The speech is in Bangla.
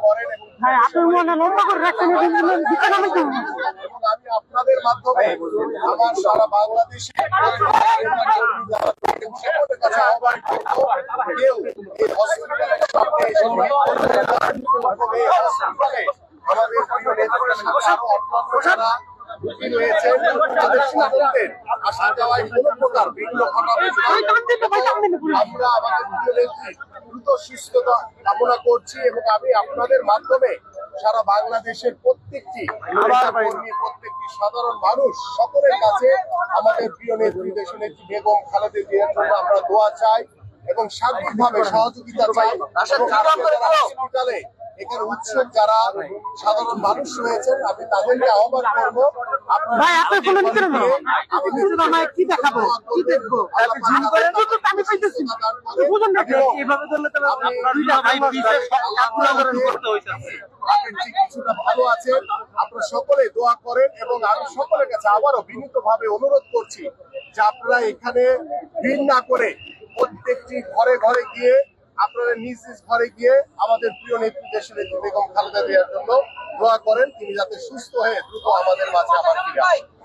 করেন এবং মনে লম্বা করে আমি আপনাদের মাধ্যমে আমার সারা বাংলাদেশে আমাদের প্রিয় নেত্রীর সাথে আরও অন্যান্য যারা রোগী রয়েছে তাদের সুস্থদের আসা কোনো প্রকার বিঘ্ন ঘটাবে আমরা আমাদের প্রিয় দ্রুত সুস্থতা কামনা করছি এবং আমি আপনাদের মাধ্যমে সারা বাংলাদেশের প্রত্যেকটি কর্মী প্রত্যেকটি সাধারণ মানুষ সকলের কাছে আমাদের প্রিয় নেত্রী দেশ নেত্রী বেগম খালেদা জিয়ার জন্য আমরা দোয়া চাই এবং সার্বিকভাবে সহযোগিতা চাই হসপিটালে এখানে উৎসব যারা সাধারণ মানুষ রয়েছেন আমি তাদেরকে আহ্বান করব আপনারা ভাই আপনার কোনো? নিতে না আমাদের কিছু না কি দেখাবো? কি দেখব? আল্লাহ পাক তাদের তো আমি পাইতেছি বুঝুন না এইভাবে ধরলে তো আপনি দুইটা ভাই পিছে সবগুলো করতে হইতাছে। আপনি ঠিক কিছুটা ভালো আছেন। আপনারা সকলে দোয়া করেন এবং আমি সকলের কাছে আবারও বিনীতভাবে অনুরোধ করছি যে আপনারা এখানে ভিড় না করে প্রত্যেকটি ঘরে ঘরে গিয়ে আপনারা নিজ নিজ ঘরে গিয়ে আমাদের প্রিয় নেত্রী সাথে নেত্রী বেগম খালেদা দেওয়ার জন্য দোয়া করেন, তিনি যাতে সুস্থ হয়ে দ্রুত আমাদের মাঝে আবার ফিরে আসেন।